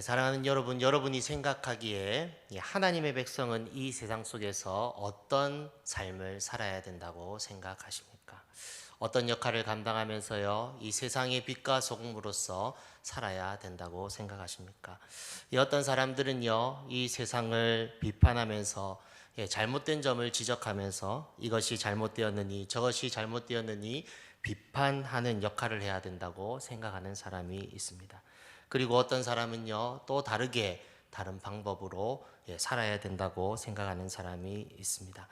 예, 사랑하는 여러분, 여러분이 생각하기에 이 하나님의 백성은 이 세상 속에서 어떤 삶을 살아야 된다고 생각하십니까? 어떤 역할을 감당하면서요, 이 세상의 빛과 소금으로서 살아야 된다고 생각하십니까? 이 어떤 사람들은요, 이 세상을 비판하면서 예, 잘못된 점을 지적하면서 이것이 잘못되었느니 저것이 잘못되었느니 비판하는 역할을 해야 된다고 생각하는 사람이 있습니다. 그리고 어떤 사람은요 또 다르게 다른 방법으로 예, 살아야 된다고 생각하는 사람이 있습니다.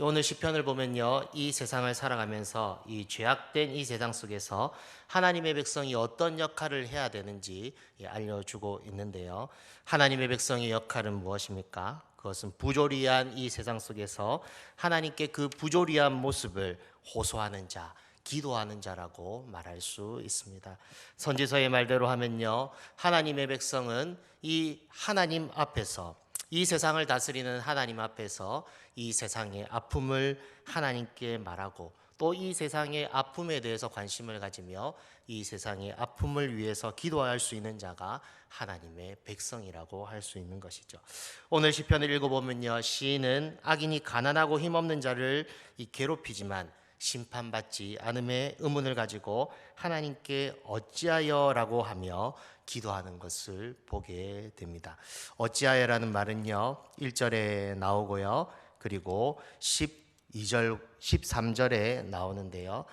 오늘 시편을 보면요 이 세상을 살아가면서 이 죄악된 이 세상 속에서 하나님의 백성이 어떤 역할을 해야 되는지 예, 알려주고 있는데요. 하나님의 백성의 역할은 무엇입니까? 그것은 부조리한 이 세상 속에서 하나님께 그 부조리한 모습을 호소하는 자, 기도하는 자라고 말할 수 있습니다. 선지서의 말대로 하면요. 하나님의 백성은 이 하나님 앞에서 이 세상을 다스리는 하나님 앞에서 이 세상의 아픔을 하나님께 말하고 또 이 세상의 아픔에 대해서 관심을 가지며 이 세상의 아픔을 위해서 기도할 수 있는 자가 하나님의 백성이라고 할 수 있는 것이죠. 오늘 시편을 읽어보면요. 시인은 악인이 가난하고 힘없는 자를 이 괴롭히지만 심판받지 않음의 의문을 가지고 하나님께 어찌하여라고 하며 기도하는 것을 보게 됩니다. 어찌하여라는 말은요. 1절에 나오고요. 그리고 12절 13절에 나오는데요.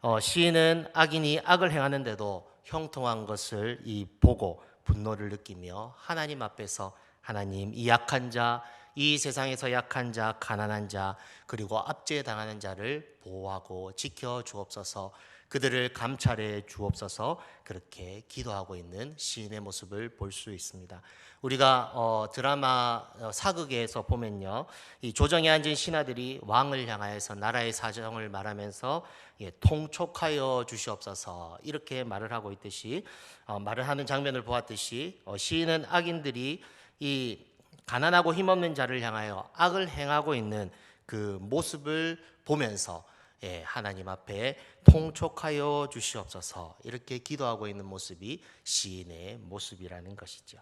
어, 시인은 악인이 악을 행하는데도 형통한 것을 이 보고 분노를 느끼며 하나님 앞에서 하나님 이 약한 자, 이 세상에서 약한 자, 가난한 자, 그리고 압제당하는 자를 보호하고 지켜 주옵소서. 그들을 감찰해 주옵소서. 그렇게 기도하고 있는 시인의 모습을 볼 수 있습니다. 우리가 어, 드라마 어, 사극에서 보면요, 이 조정에 앉은 신하들이 왕을 향하여서 나라의 사정을 말하면서 예, 통촉하여 주시옵소서 이렇게 말을 하고 있듯이 어, 말을 하는 장면을 보았듯이 어, 시인은 악인들이 이 가난하고 힘없는 자를 향하여 악을 행하고 있는 그 모습을 보면서 예, 하나님 앞에 통촉하여 주시옵소서 이렇게 기도하고 있는 모습이 시인의 모습이라는 것이죠.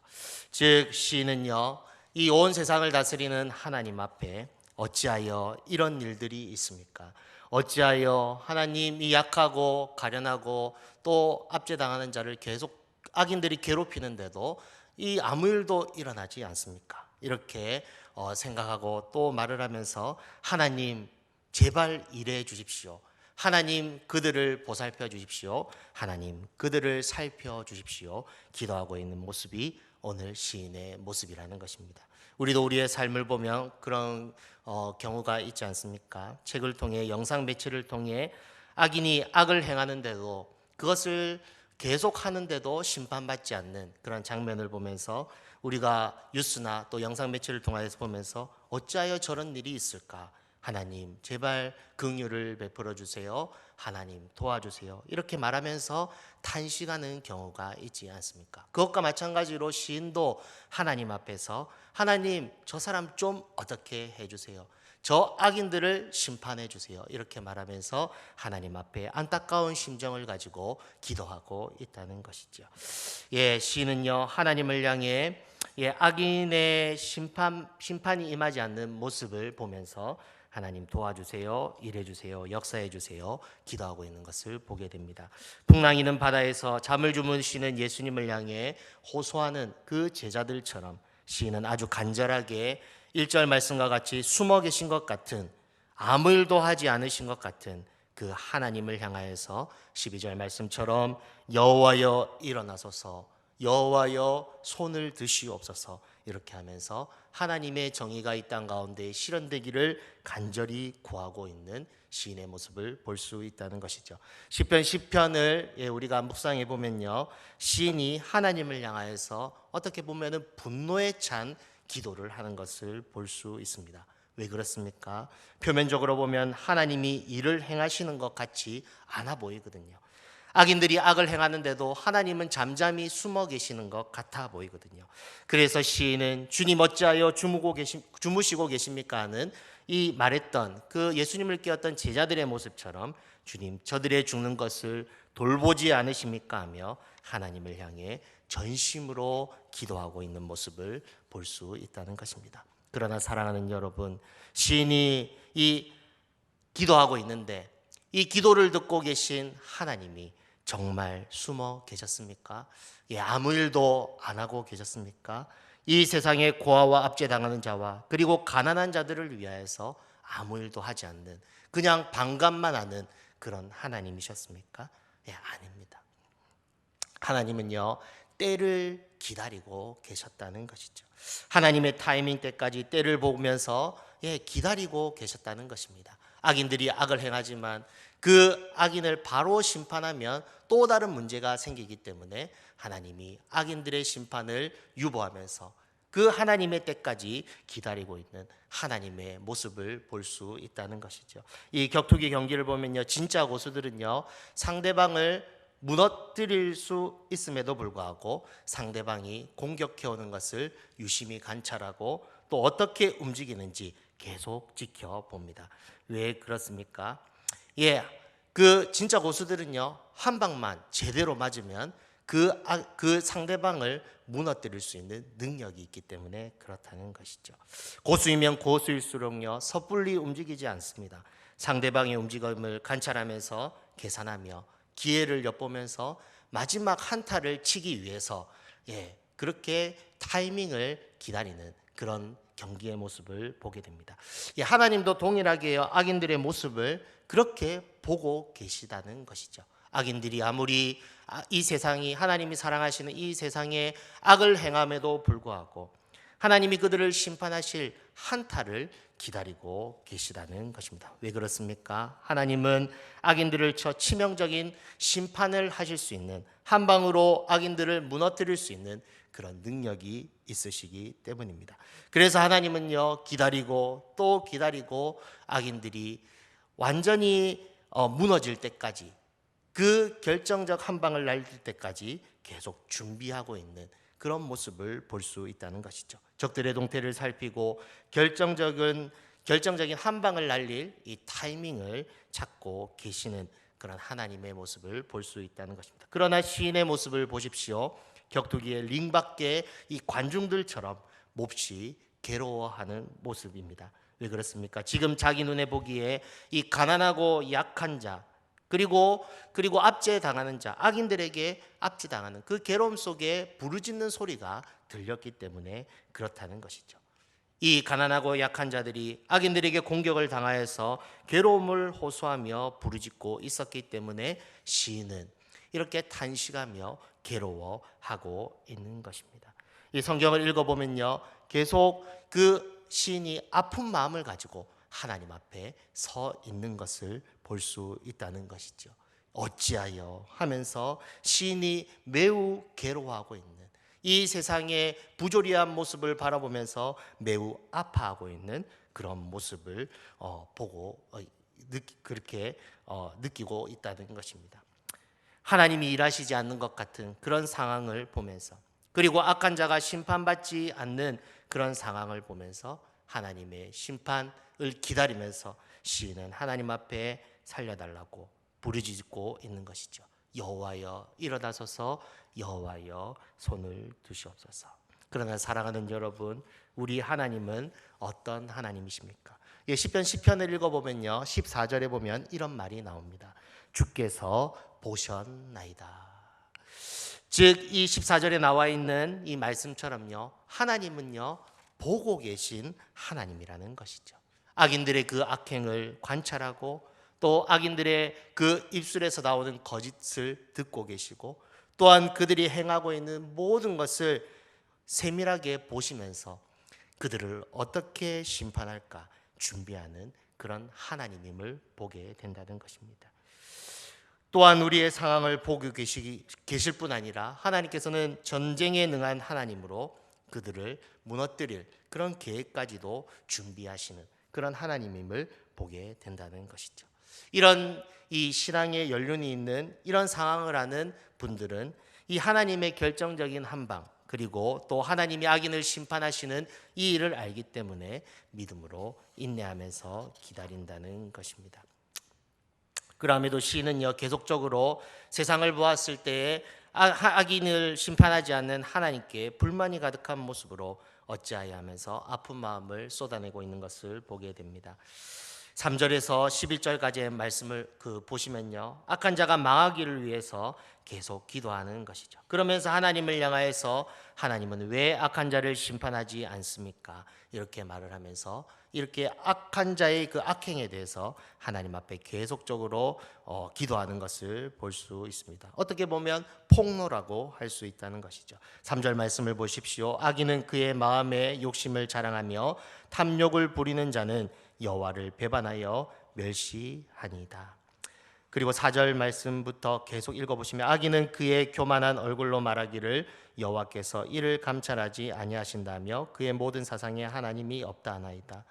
즉 시인은요 이 온 세상을 다스리는 하나님 앞에 어찌하여 이런 일들이 있습니까? 어찌하여 하나님 이 약하고 가련하고 또 압제당하는 자를 계속 악인들이 괴롭히는데도 이 아무 일도 일어나지 않습니까? 이렇게 어, 생각하고 또 말을 하면서 하나님 제발 일해 주십시오. 하나님 그들을 보살펴 주십시오. 하나님 그들을 살펴 주십시오. 기도하고 있는 모습이 오늘 시인의 모습이라는 것입니다. 우리도 우리의 삶을 보면 그런 어, 경우가 있지 않습니까? 책을 통해 영상 매체를 통해 악인이 악을 행하는데도 그것을 계속 하는데도 심판받지 않는 그런 장면을 보면서 우리가 뉴스나 또 영상 매체를 통해서 보면서 어찌하여 저런 일이 있을까? 하나님 제발 긍휼을 베풀어 주세요. 하나님 도와주세요. 이렇게 말하면서 탄식하는 경우가 있지 않습니까? 그것과 마찬가지로 시인도 하나님 앞에서 하나님 저 사람 좀 어떻게 해 주세요. 저 악인들을 심판해 주세요. 이렇게 말하면서 하나님 앞에 안타까운 심정을 가지고 기도하고 있다는 것이죠. 예, 시는요 하나님을 향해 예, 악인의 심판 심판이 임하지 않는 모습을 보면서 하나님 도와주세요, 일해주세요, 역사해주세요, 기도하고 있는 것을 보게 됩니다. 풍랑이는 바다에서 잠을 주무시는 예수님을 향해 호소하는 그 제자들처럼 시인은 아주 간절하게 1절 말씀과 같이 숨어 계신 것 같은 아무 일도 하지 않으신 것 같은 그 하나님을 향하여서 12절 말씀처럼 여호와여 일어나소서 여호와여 손을 드시옵소서 이렇게 하면서 하나님의 정의가 이 땅 가운데 실현되기를 간절히 구하고 있는 시인의 모습을 볼 수 있다는 것이죠. 시편 10편을 예, 우리가 묵상해 보면요. 시인이 하나님을 향하여서 어떻게 보면은 분노에 찬 기도를 하는 것을 볼 수 있습니다. 왜 그렇습니까? 표면적으로 보면 하나님이 일을 행하시는 것 같이 않아 보이거든요. 악인들이 악을 행하는데도 하나님은 잠잠히 숨어 계시는 것 같아 보이거든요. 그래서 시인은 주님 어찌하여 주무고 계시, 주무시고 계십니까 하는 이 말했던 그 예수님을 깨웠던 제자들의 모습처럼 주님 저들의 죽는 것을 돌보지 않으십니까 하며 하나님을 향해 전심으로 기도하고 있는 모습을 볼 수 있다는 것입니다. 그러나 사랑하는 여러분, 시인이 이 기도하고 있는데 이 기도를 듣고 계신 하나님이 정말 숨어 계셨습니까? 예, 아무 일도 안 하고 계셨습니까? 이 세상에 고아와 압제당하는 자와 그리고 가난한 자들을 위하여서 아무 일도 하지 않는 그냥 반감만 하는 그런 하나님이셨습니까? 예, 아닙니다. 하나님은요, 때를 기다리고 계셨다는 것이죠. 하나님의 타이밍 때까지 때를 보면서 예, 기다리고 계셨다는 것입니다. 악인들이 악을 행하지만 그 악인을 바로 심판하면 또 다른 문제가 생기기 때문에 하나님이 악인들의 심판을 유보하면서 그 하나님의 때까지 기다리고 있는 하나님의 모습을 볼 수 있다는 것이죠. 이 격투기 경기를 보면요, 진짜 고수들은요 상대방을 무너뜨릴 수 있음에도 불구하고 상대방이 공격해 오는 것을 유심히 관찰하고 또 어떻게 움직이는지 계속 지켜봅니다. 왜 그렇습니까? 예, 그 진짜 고수들은요 한 방만 제대로 맞으면 그, 아, 그 상대방을 무너뜨릴 수 있는 능력이 있기 때문에 그렇다는 것이죠. 고수이면 고수일수록요 섣불리 움직이지 않습니다. 상대방의 움직임을 관찰하면서 계산하며 기회를 엿보면서 마지막 한타를 치기 위해서 예 그렇게 타이밍을 기다리는 그런 경기의 모습을 보게 됩니다. 예, 하나님도 동일하게요 악인들의 모습을 그렇게 보고 계시다는 것이죠. 악인들이 아무리 아, 이 세상이 하나님이 사랑하시는 이 세상에 악을 행함에도 불구하고 하나님이 그들을 심판하실 한타를 기다리고 계시다는 것입니다. 왜 그렇습니까? 하나님은 악인들을 쳐 치명적인 심판을 하실 수 있는 한 방으로 악인들을 무너뜨릴 수 있는 그런 능력이 있으시기 때문입니다. 그래서 하나님은요 기다리고 또 기다리고 악인들이 완전히 어, 무너질 때까지 그 결정적 한 방을 날릴 때까지 계속 준비하고 있는 그런 모습을 볼 수 있다는 것이죠. 적들의 동태를 살피고 결정적인 결정적인 한 방을 날릴 이 타이밍을 찾고 계시는 그런 하나님의 모습을 볼 수 있다는 것입니다. 그러나 시인의 모습을 보십시오. 격투기의 링 밖에 이 관중들처럼 몹시 괴로워하는 모습입니다. 왜 그렇습니까? 지금 자기 눈에 보기에 이 가난하고 약한 자 그리고 그리고 압제 당하는 자 악인들에게 압제당하는 그 괴로움 속에 부르짖는 소리가 들렸기 때문에 그렇다는 것이죠. 이 가난하고 약한 자들이 악인들에게 공격을 당하여서 괴로움을 호소하며 부르짖고 있었기 때문에 시인은 이렇게 탄식하며 괴로워하고 있는 것입니다. 이 성경을 읽어보면요, 계속 그 시인이 아픈 마음을 가지고 하나님 앞에 서 있는 것을 볼 수 있다는 것이죠. 어찌하여 하면서 시인이 매우 괴로워하고 있는 이 세상의 부조리한 모습을 바라보면서 매우 아파하고 있는 그런 모습을 어, 보고 어, 그렇게 어, 느끼고 있다는 것입니다. 하나님이 일하시지 않는 것 같은 그런 상황을 보면서 그리고 악한 자가 심판받지 않는 그런 상황을 보면서 하나님의 심판을 기다리면서 시인은 하나님 앞에 살려달라고 부르짖고 있는 것이죠. 여호와여 일어나소서 여호와여 손을 드시옵소서. 그러나 사랑하는 여러분, 우리 하나님은 어떤 하나님이십니까? 예, 시편 시편을 읽어 보면요, 14절에 보면 이런 말이 나옵니다. 주께서 보셨나이다. 즉, 이 14절에 나와 있는 이 말씀처럼요, 하나님은요, 보고 계신 하나님이라는 것이죠. 악인들의 그 악행을 관찰하고 또 악인들의 그 입술에서 나오는 거짓을 듣고 계시고 또한 그들이 행하고 있는 모든 것을 세밀하게 보시면서 그들을 어떻게 심판할까 준비하는 그런 하나님임을 보게 된다는 것입니다. 또한 우리의 상황을 보고 계시, 계실 뿐 아니라 하나님께서는 전쟁에 능한 하나님으로 그들을 무너뜨릴 그런 계획까지도 준비하시는 그런 하나님임을 보게 된다는 것이죠. 이런 이 신앙의 연륜이 있는 이런 상황을 아는 분들은 이 하나님의 결정적인 한방 그리고 또 하나님이 악인을 심판하시는 이 일을 알기 때문에 믿음으로 인내하면서 기다린다는 것입니다. 그럼에도 시인은요 계속적으로 세상을 보았을 때에 아- 하- 악인을 심판하지 않는 하나님께 불만이 가득한 모습으로 어찌하여 하면서 아픈 마음을 쏟아내고 있는 것을 보게 됩니다. 3절에서 11절까지의 말씀을 그 보시면요. 악한 자가 망하기를 위해서 계속 기도하는 것이죠. 그러면서 하나님을 향하여서 하나님은 왜 악한 자를 심판하지 않습니까? 이렇게 말을 하면서 이렇게 악한 자의 그 악행에 대해서 하나님 앞에 계속적으로 어, 기도하는 것을 볼 수 있습니다. 어떻게 보면 폭로라고 할 수 있다는 것이죠. 3절 말씀을 보십시오. 악인은 그의 마음에 욕심을 자랑하며 탐욕을 부리는 자는 여호와를 배반하여 멸시하니이다. 그리고 4절 말씀부터 계속 읽어 보시면 악인은 그의 교만한 얼굴로 말하기를 여호와께서 이를 감찰하지 아니하신다며 그의 모든 사상에 하나님이 없다 하나이다.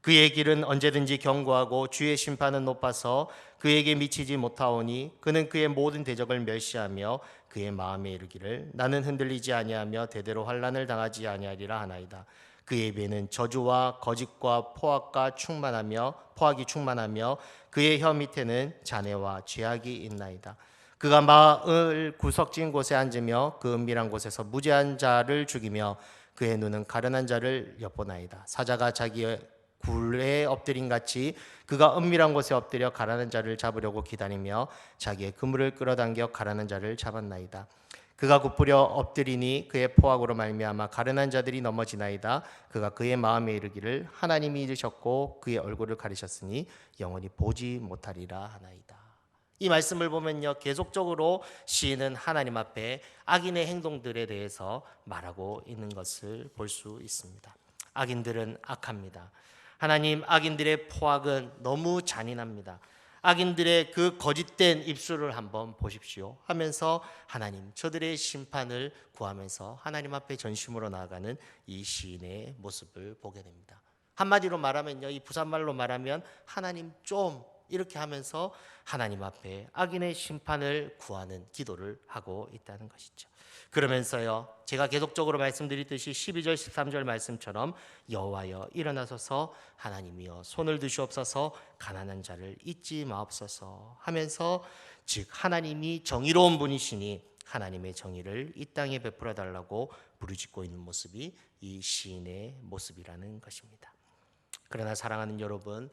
그의 길은 언제든지 경고하고 주의 심판은 높아서 그에게 미치지 못하오니 그는 그의 모든 대적을 멸시하며 그의 마음에 이르기를 나는 흔들리지 아니하며 대대로 환난을 당하지 아니하리라 하나이다. 그의 배는 저주와 거짓과 포악과 충만하며 포악이 충만하며 그의 혀 밑에는 잔해와 죄악이 있나이다. 그가 마을 구석진 곳에 앉으며 그 은밀한 곳에서 무죄한 자를 죽이며 그의 눈은 가련한 자를 엿보나이다. 사자가 자기의 굴에 엎드린 같이 그가 은밀한 곳에 엎드려 가라는 자를 잡으려고 기다리며 자기의 그물을 끌어당겨 가라는 자를 잡았나이다. 그가 굽부려 엎드리니 그의 포악으로 말미암아 가련한 자들이 넘어지나이다. 그가 그의 마음에 이르기를 하나님이 잊으셨고 그의 얼굴을 가리셨으니 영원히 보지 못하리라 하나이다. 이 말씀을 보면요 계속적으로 시인은 하나님 앞에 악인의 행동들에 대해서 말하고 있는 것을 볼 수 있습니다. 악인들은 악합니다. 하나님 악인들의 포악은 너무 잔인합니다. 악인들의 그 거짓된 입술을 한번 보십시오 하면서 하나님 저들의 심판을 구하면서 하나님 앞에 전심으로 나아가는 이 시인의 모습을 보게 됩니다. 한마디로 말하면요 이 부산말로 말하면 하나님 좀 이렇게 하면서 하나님 앞에 악인의 심판을 구하는 기도를 하고 있다는 것이죠. 그러면서요. 제가 계속적으로 말씀드리듯이 12절 13절 말씀처럼 여호와여 일어나소서 하나님이여 손을 드시옵소서 가난한 자를 잊지 마옵소서 하면서 즉 하나님이 정의로운 분이시니 하나님의 정의를 이 땅에 베풀어 달라고 부르짖고 있는 모습이 이 시인의 모습이라는 것입니다. 그러나 사랑하는 여러분,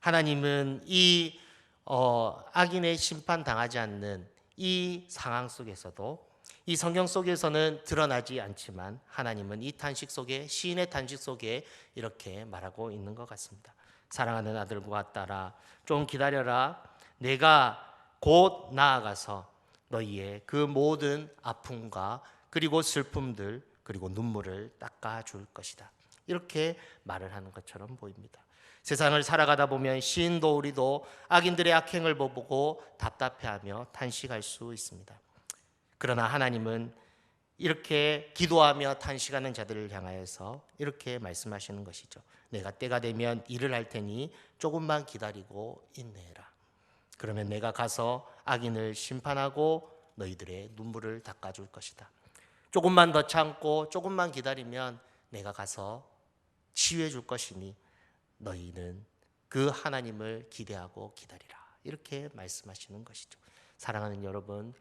하나님은 이 어, 악인의 심판 당하지 않는 이 상황 속에서도 이 성경 속에서는 드러나지 않지만 하나님은 이 탄식 속에 시인의 탄식 속에 이렇게 말하고 있는 것 같습니다. 사랑하는 아들과 딸아, 좀 기다려라. 내가 곧 나아가서 너희의 그 모든 아픔과 그리고 슬픔들 그리고 눈물을 닦아 줄 것이다. 이렇게 말을 하는 것처럼 보입니다. 세상을 살아가다 보면 시인도 우리도 악인들의 악행을 보고 답답해하며 탄식할 수 있습니다. 그러나 하나님은 이렇게 기도하며 탄식하는 자들을 향하여서 이렇게 말씀하시는 것이죠. 내가 때가 되면 일을 할 테니 조금만 기다리고 인내해라. 그러면 내가 가서 악인을 심판하고 너희들의 눈물을 닦아줄 것이다. 조금만 더 참고 조금만 기다리면 내가 가서 치유해 줄 것이니 너희는 그 하나님을 기대하고 기다리라. 이렇게 말씀하시는 것이죠. 사랑하는 여러분,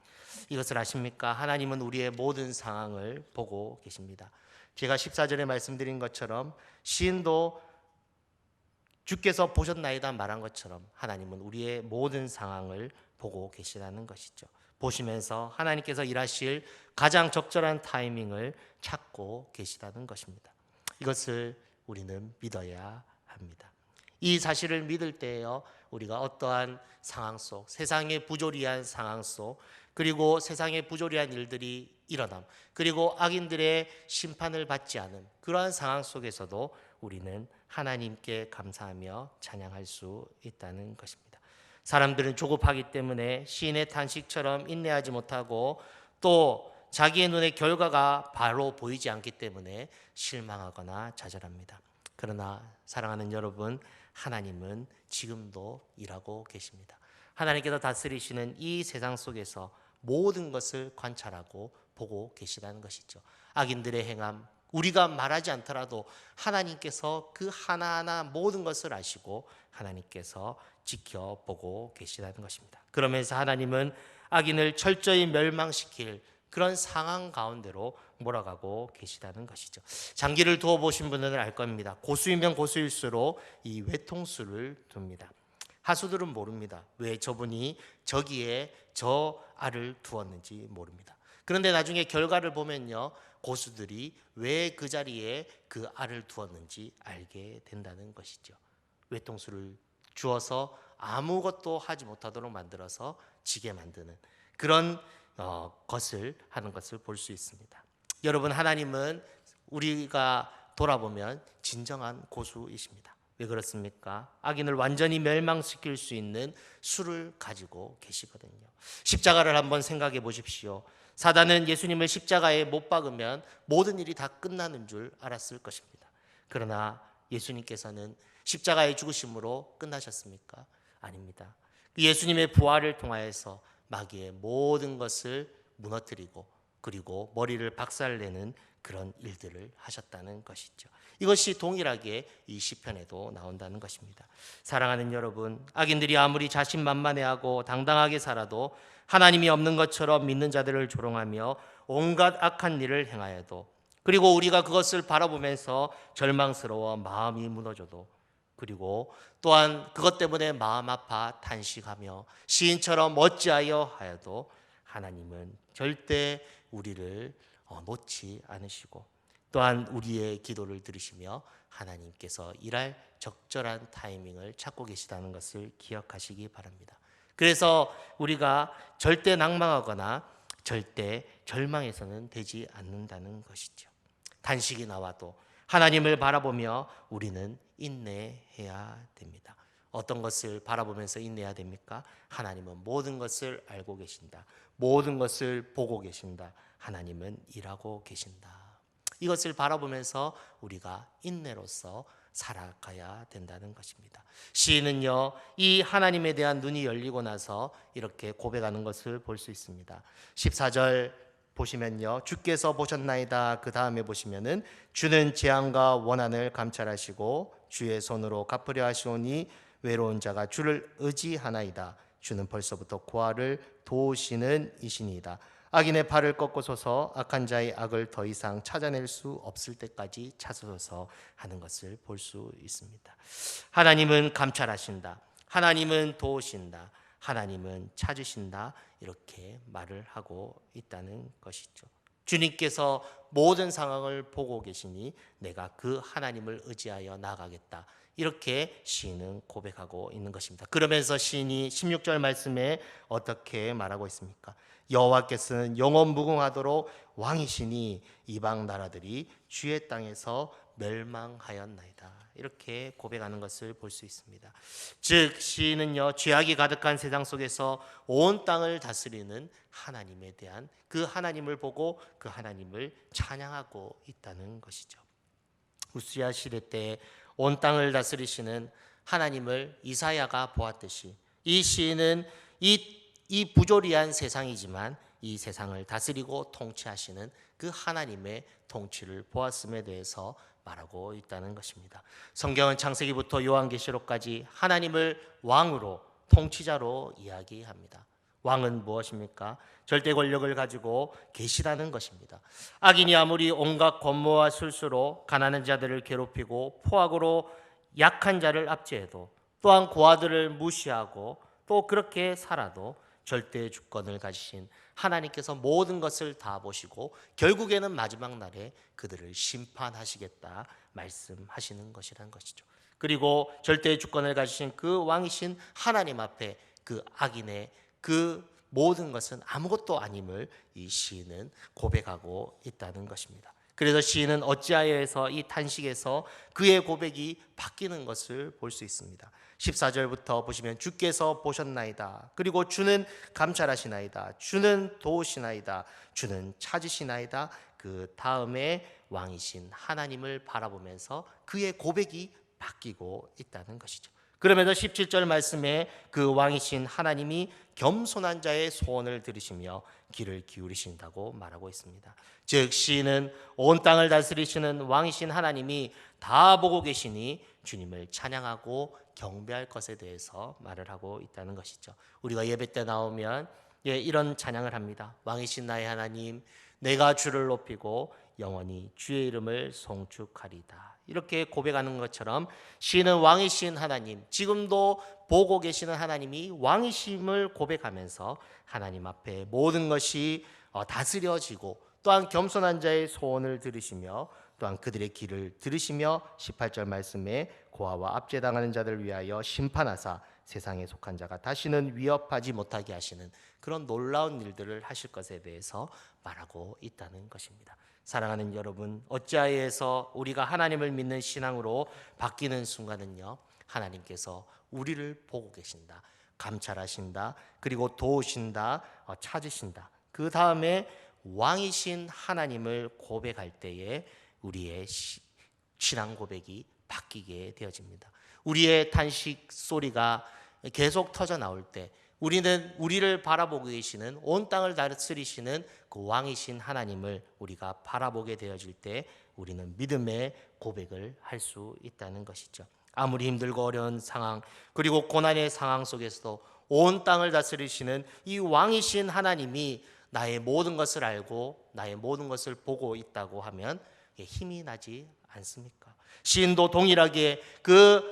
이것을 아십니까? 하나님은 우리의 모든 상황을 보고 계십니다. 제가 14절에 말씀드린 것처럼 시인도 주께서 보셨나이다 말한 것처럼 하나님은 우리의 모든 상황을 보고 계시다는 것이죠. 보시면서 하나님께서 일하실 가장 적절한 타이밍을 찾고 계시다는 것입니다. 이것을 우리는 믿어야 합니다. 이 사실을 믿을 때에요, 우리가 어떠한 상황 속, 세상의 부조리한 상황 속, 그리고 세상의 부조리한 일들이 일어남, 그리고 악인들의 심판을 받지 않은 그러한 상황 속에서도 우리는 하나님께 감사하며 찬양할 수 있다는 것입니다. 사람들은 조급하기 때문에 시인의 탄식처럼 인내하지 못하고 또 자기의 눈에 결과가 바로 보이지 않기 때문에 실망하거나 좌절합니다. 그러나 사랑하는 여러분, 하나님은 지금도 일하고 계십니다. 하나님께서 다스리시는 이 세상 속에서 모든 것을 관찰하고 보고 계시다는 것이죠. 악인들의 행함, 우리가 말하지 않더라도 하나님께서 그 하나하나 모든 것을 아시고 하나님께서 지켜보고 계시다는 것입니다. 그러면서 하나님은 악인을 철저히 멸망시킬 그런 상황 가운데로 몰아가고 계시다는 것이죠. 장기를 두어 보신 분들은 알 겁니다. 고수이면 고수일수록 이 외통수를 둡니다. 하수들은 모릅니다. 왜 저분이 저기에 저 알을 두었는지 모릅니다. 그런데 나중에 결과를 보면요. 고수들이 왜 그 자리에 그 알을 두었는지 알게 된다는 것이죠. 외통수를 주어서 아무것도 하지 못하도록 만들어서 지게 만드는 그런 어, 것을 하는 것을 볼 수 있습니다. 여러분 하나님은 우리가 돌아보면 진정한 고수이십니다. 왜 그렇습니까? 악인을 완전히 멸망시킬 수 있는 수를 가지고 계시거든요. 십자가를 한번 생각해 보십시오. 사단은 예수님을 십자가에 못 박으면 모든 일이 다 끝나는 줄 알았을 것입니다. 그러나 예수님께서는 십자가의 죽으심으로 끝나셨습니까? 아닙니다. 예수님의 부활을 통하여서 마귀의 모든 것을 무너뜨리고 그리고 머리를 박살내는 그런 일들을 하셨다는 것이죠. 이것이 동일하게 이 시편에도 나온다는 것입니다. 사랑하는 여러분, 악인들이 아무리 자신만만해하고 당당하게 살아도 하나님이 없는 것처럼 믿는 자들을 조롱하며 온갖 악한 일을 행하여도 그리고 우리가 그것을 바라보면서 절망스러워 마음이 무너져도 그리고 또한 그것 때문에 마음 아파 탄식하며 시인처럼 어찌하여 하여도 하나님은 절대 우리를 어, 놓지 않으시고 또한 우리의 기도를 들으시며 하나님께서 일할 적절한 타이밍을 찾고 계시다는 것을 기억하시기 바랍니다. 그래서 우리가 절대 낭망하거나 절대 절망해서는 되지 않는다는 것이죠. 단식이 나와도 하나님을 바라보며 우리는 인내해야 됩니다. 어떤 것을 바라보면서 인내해야 됩니까? 하나님은 모든 것을 알고 계신다. 모든 것을 보고 계신다. 하나님은 일하고 계신다. 이것을 바라보면서 우리가 인내로서 살아가야 된다는 것입니다. 시인은요, 이 하나님에 대한 눈이 열리고 나서 이렇게 고백하는 것을 볼 수 있습니다. 14절 보시면요. 주께서 보셨나이다. 그 다음에 보시면은 주는 재앙과 원한을 감찰하시고 주의 손으로 갚으려 하시오니 외로운 자가 주를 의지하나이다. 주는 벌써부터 고아를 도우시는 이신이다. 악인의 발을 꺾어서서 악한 자의 악을 더 이상 찾아낼 수 없을 때까지 찾아서서 하는 것을 볼 수 있습니다. 하나님은 감찰하신다. 하나님은 도우신다. 하나님은 찾으신다. 이렇게 말을 하고 있다는 것이죠. 주님께서 모든 상황을 보고 계시니 내가 그 하나님을 의지하여 나가겠다. 이렇게 시인은 고백하고 있는 것입니다. 그러면서 시인이 16절 말씀에 어떻게 말하고 있습니까? 여호와께서는 영원 무궁하도록 왕이시니 이방 나라들이 주의 땅에서 멸망하였나이다. 이렇게 고백하는 것을 볼 수 있습니다. 즉 시인은요 죄악이 가득한 세상 속에서 온 땅을 다스리는 하나님에 대한 그 하나님을 보고 그 하나님을 찬양하고 있다는 것이죠. 우스야 시대 때 온 땅을 다스리시는 하나님을 이사야가 보았듯이 이 시인은 이, 이 부조리한 세상이지만 이 세상을 다스리고 통치하시는 그 하나님의 통치를 보았음에 대해서 말하고 있다는 것입니다. 성경은 창세기부터 요한계시록까지 하나님을 왕으로 통치자로 이야기합니다. 왕은 무엇입니까? 절대 권력을 가지고 계시다는 것입니다. 악인이 아무리 온갖 권모와 술수로 가난한 자들을 괴롭히고 포악으로 약한 자를 압제해도 또한 고아들을 무시하고 또 그렇게 살아도 절대 주권을 가지신 하나님께서 모든 것을 다 보시고 결국에는 마지막 날에 그들을 심판하시겠다 말씀하시는 것이란 것이죠. 그리고 절대 주권을 가지신 그 왕이신 하나님 앞에 그 악인의 그 모든 것은 아무것도 아님을 이 시인은 고백하고 있다는 것입니다. 그래서 시인은 어찌하여서 이 탄식에서 그의 고백이 바뀌는 것을 볼 수 있습니다. 14절부터 보시면 주께서 보셨나이다. 그리고 주는 감찰하시나이다. 주는 도우시나이다. 주는 찾으시나이다. 그 다음에 왕이신 하나님을 바라보면서 그의 고백이 바뀌고 있다는 것이죠. 그러면서 17절 말씀에 그 왕이신 하나님이 겸손한 자의 소원을 들으시며 귀를 기울이신다고 말하고 있습니다. 즉 시인은 온 땅을 다스리시는 왕이신 하나님이 다 보고 계시니 주님을 찬양하고 경배할 것에 대해서 말을 하고 있다는 것이죠. 우리가 예배 때 나오면 예, 이런 찬양을 합니다. 왕이신 나의 하나님, 내가 주를 높이고 영원히 주의 이름을 송축하리다. 이렇게 고백하는 것처럼 시는 왕이신 하나님, 지금도 보고 계시는 하나님이 왕이심을 고백하면서 하나님 앞에 모든 것이 어, 다스려지고 또한 겸손한 자의 소원을 들으시며 또한 그들의 길을 들으시며 18절 말씀에 고아와 압제당하는 자들을 위하여 심판하사 세상에 속한 자가 다시는 위협하지 못하게 하시는 그런 놀라운 일들을 하실 것에 대해서 말하고 있다는 것입니다. 사랑하는 여러분, 어찌하여서 우리가 하나님을 믿는 신앙으로 바뀌는 순간은요. 하나님께서 우리를 보고 계신다. 감찰하신다. 그리고 도우신다. 어, 찾으신다. 그 다음에 왕이신 하나님을 고백할 때에 우리의 시- 신앙 고백이 바뀌게 되어집니다. 우리의 탄식 소리가 계속 터져 나올 때 우리는 우리를 바라보고 계시는 온 땅을 다스리시는 그 왕이신 하나님을 우리가 바라보게 되어질 때 우리는 믿음의 고백을 할 수 있다는 것이죠. 아무리 힘들고 어려운 상황 그리고 고난의 상황 속에서도 온 땅을 다스리시는 이 왕이신 하나님이 나의 모든 것을 알고 나의 모든 것을 보고 있다고 하면 힘이 나지 않습니까? 시인도 동일하게 그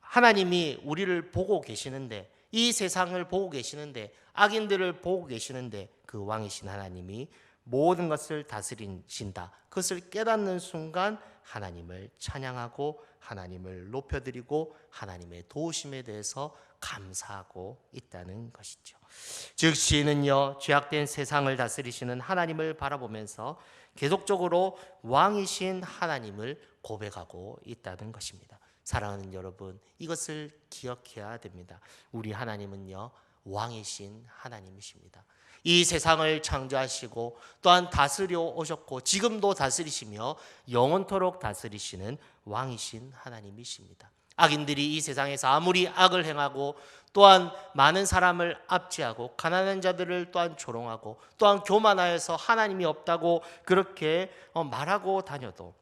하나님이 우리를 보고 계시는데 이 세상을 보고 계시는데 악인들을 보고 계시는데 그 왕이신 하나님이 모든 것을 다스리신다. 그것을 깨닫는 순간 하나님을 찬양하고 하나님을 높여드리고 하나님의 도우심에 대해서 감사하고 있다는 것이죠. 즉 시인은요 죄악된 세상을 다스리시는 하나님을 바라보면서 계속적으로 왕이신 하나님을 고백하고 있다는 것입니다. 사랑하는 여러분, 이것을 기억해야 됩니다. 우리 하나님은요, 왕이신 하나님이십니다. 이 세상을 창조하시고 또한 다스려 오셨고 지금도 다스리시며 영원토록 다스리시는 왕이신 하나님이십니다. 악인들이 이 세상에서 아무리 악을 행하고 또한 많은 사람을 압제하고 가난한 자들을 또한 조롱하고 또한 교만하여서 하나님이 없다고 그렇게 어, 말하고 다녀도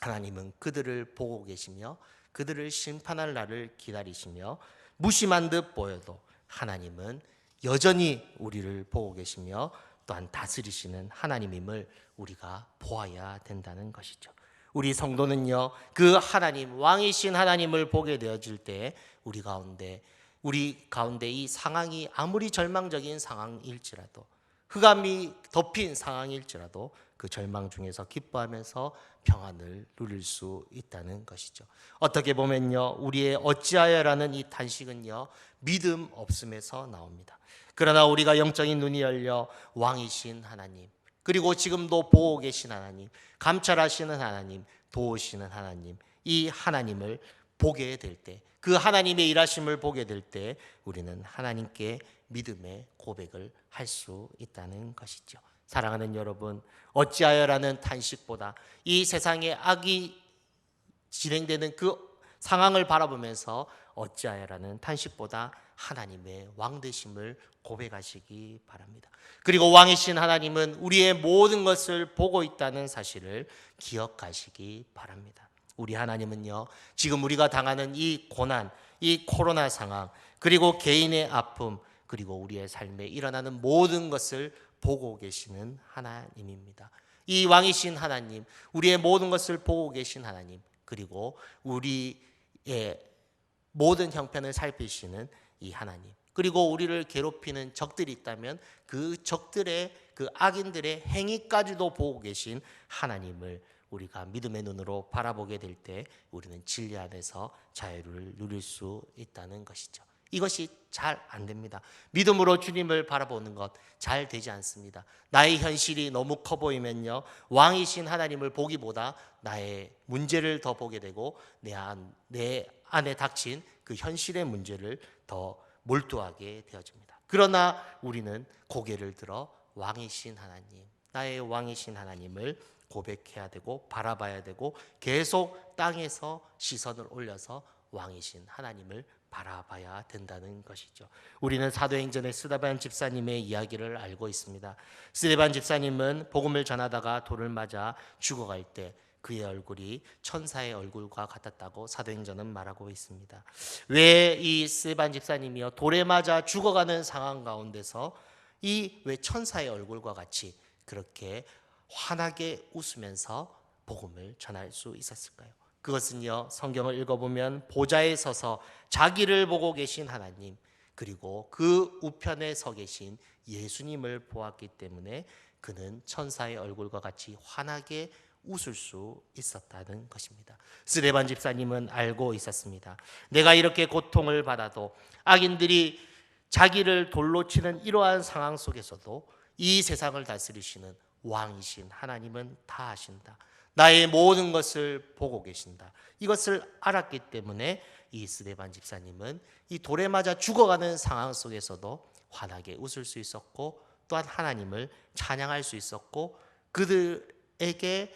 하나님은 그들을 보고 계시며 그들을 심판할 날을 기다리시며 무심한 듯 보여도 하나님은 여전히 우리를 보고 계시며 또한 다스리시는 하나님임을 우리가 보아야 된다는 것이죠. 우리 성도는요, 그 하나님, 왕이신 하나님을 보게 되어질 때 우리 가운데, 우리 가운데 이 상황이 아무리 절망적인 상황일지라도 흑암이 덮인 상황일지라도 그 절망 중에서 기뻐하면서 평안을 누릴 수 있다는 것이죠. 어떻게 보면요, 우리의 어찌하여라는 이 탄식은요, 믿음 없음에서 나옵니다. 그러나 우리가 영적인 눈이 열려 왕이신 하나님, 그리고 지금도 보고 계신 하나님, 감찰하시는 하나님, 도우시는 하나님, 이 하나님을 보게 될 때, 그 하나님의 일하심을 보게 될 때, 우리는 하나님께 믿음의 고백을 할 수 있다는 것이죠. 사랑하는 여러분, 어찌하여라는 탄식보다 이 세상에 악이 진행되는 그 상황을 바라보면서 어찌하여라는 탄식보다 하나님의 왕되심을 고백하시기 바랍니다. 그리고 왕이신 하나님은 우리의 모든 것을 보고 있다는 사실을 기억하시기 바랍니다. 우리 하나님은요, 지금 우리가 당하는 이 고난, 이 코로나 상황, 그리고 개인의 아픔, 그리고 우리의 삶에 일어나는 모든 것을 보고 계시는 하나님입니다. 이 왕이신 하나님, 우리의 모든 것을 보고 계신 하나님, 그리고 우리의 모든 형편을 살피시는 이 하나님. 그리고 우리를 괴롭히는 적들이 있다면 그 적들의 그 악인들의 행위까지도 보고 계신 하나님을 우리가 믿음의 눈으로 바라보게 될 때 우리는 진리 안에서 자유를 누릴 수 있다는 것이죠. 이것이 잘 안 됩니다. 믿음으로 주님을 바라보는 것 잘 되지 않습니다. 나의 현실이 너무 커 보이면요. 왕이신 하나님을 보기보다 나의 문제를 더 보게 되고 내, 안, 내 안에 닥친 그 현실의 문제를 더 몰두하게 되어집니다. 그러나 우리는 고개를 들어 왕이신 하나님, 나의 왕이신 하나님을 고백해야 되고 바라봐야 되고 계속 땅에서 시선을 올려서 왕이신 하나님을 바라봐야 된다는 것이죠. 우리는 사도행전의 스데반 집사님의 이야기를 알고 있습니다. 스데반 집사님은 복음을 전하다가 돌을 맞아 죽어갈 때 그의 얼굴이 천사의 얼굴과 같았다고 사도행전은 말하고 있습니다. 왜 이 스반 집사님이요 돌에 맞아 죽어가는 상황 가운데서 이 왜 천사의 얼굴과 같이 그렇게 환하게 웃으면서 복음을 전할 수 있었을까요? 그것은요 성경을 읽어보면 보좌에 서서 자기를 보고 계신 하나님 그리고 그 우편에 서 계신 예수님을 보았기 때문에 그는 천사의 얼굴과 같이 환하게 웃을 수 있었다는 것입니다. 스레반 집사님은 알고 있었습니다. 내가 이렇게 고통을 받아도 악인들이 자기를 돌로 치는 이러한 상황 속에서도 이 세상을 다스리시는 왕이신 하나님은 다 아신다. 나의 모든 것을 보고 계신다. 이것을 알았기 때문에 이 스데반 집사님은 이 돌에 맞아 죽어가는 상황 속에서도 환하게 웃을 수 있었고 또한 하나님을 찬양할 수 있었고 그들에게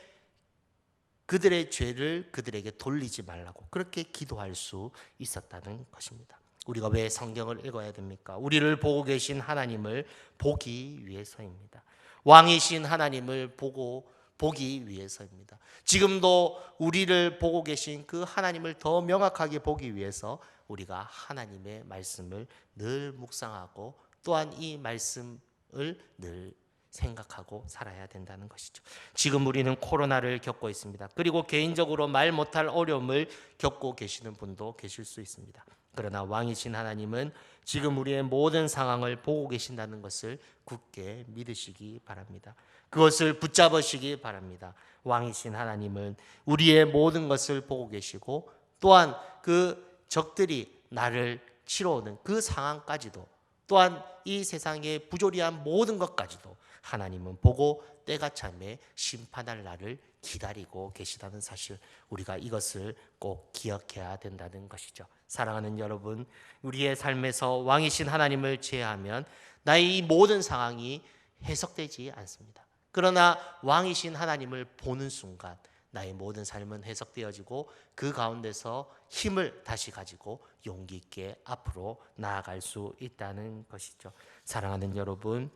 그들의 죄를 그들에게 돌리지 말라고 그렇게 기도할 수 있었다는 것입니다. 우리가 왜 성경을 읽어야 됩니까? 우리를 보고 계신 하나님을 보기 위해서입니다. 왕이신 하나님을 보고 보기 위해서입니다. 지금도 우리를 보고 계신 그 하나님을 더 명확하게 보기 위해서 우리가 하나님의 말씀을 늘 묵상하고 또한 이 말씀을 늘 생각하고 살아야 된다는 것이죠. 지금 우리는 코로나를 겪고 있습니다. 그리고 개인적으로 말 못할 어려움을 겪고 계시는 분도 계실 수 있습니다. 그러나 왕이신 하나님은 지금 우리의 모든 상황을 보고 계신다는 것을 굳게 믿으시기 바랍니다. 그것을 붙잡으시기 바랍니다. 왕이신 하나님은 우리의 모든 것을 보고 계시고 또한 그 적들이 나를 치러 오는 그 상황까지도 또한 이 세상의 부조리한 모든 것까지도 하나님은 보고 때가 참에 심판할 날을 기다리고 계시다는 사실 우리가 이것을 꼭 기억해야 된다는 것이죠. 사랑하는 여러분, 우리의 삶에서 왕이신 하나님을 제하면 나의 이 모든 상황이 해석되지 않습니다. 그러나 왕이신 하나님을 보는 순간 나의 모든 삶은 해석되어지고 그 가운데서 힘을 다시 가지고 용기 있게 앞으로 나아갈 수 있다는 것이죠. 사랑하는 여러분,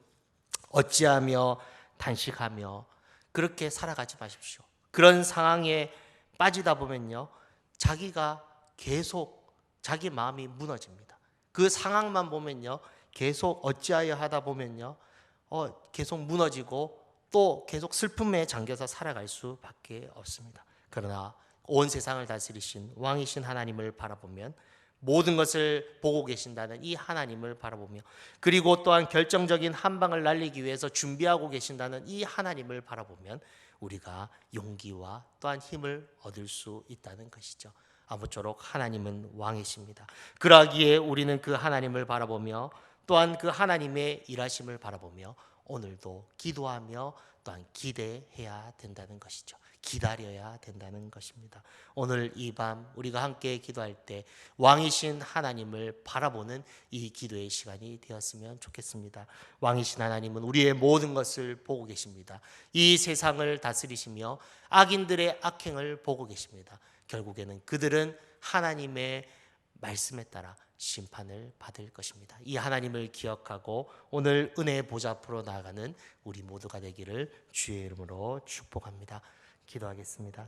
어찌하며 단식하며 그렇게 살아가지 마십시오. 그런 상황에 빠지다 보면요. 자기가 계속 자기 마음이 무너집니다. 그 상황만 보면요. 계속 어찌하여 하다 보면요. 어, 계속 무너지고 또 계속 슬픔에 잠겨서 살아갈 수밖에 없습니다. 그러나 온 세상을 다스리신 왕이신 하나님을 바라보면 모든 것을 보고 계신다는 이 하나님을 바라보며 그리고 또한 결정적인 한 방을 날리기 위해서 준비하고 계신다는 이 하나님을 바라보면 우리가 용기와 또한 힘을 얻을 수 있다는 것이죠. 아무쪼록 하나님은 왕이십니다. 그러기에 우리는 그 하나님을 바라보며 또한 그 하나님의 일하심을 바라보며 오늘도 기도하며 또한 기대해야 된다는 것이죠. 기다려야 된다는 것입니다. 오늘 이 밤 우리가 함께 기도할 때 왕이신 하나님을 바라보는 이 기도의 시간이 되었으면 좋겠습니다. 왕이신 하나님은 우리의 모든 것을 보고 계십니다. 이 세상을 다스리시며 악인들의 악행을 보고 계십니다. 결국에는 그들은 하나님의 말씀에 따라 심판을 받을 것입니다. 이 하나님을 기억하고 오늘 은혜의 보좌 앞으로 나아가는 우리 모두가 되기를 주의 이름으로 축복합니다. 기도하겠습니다.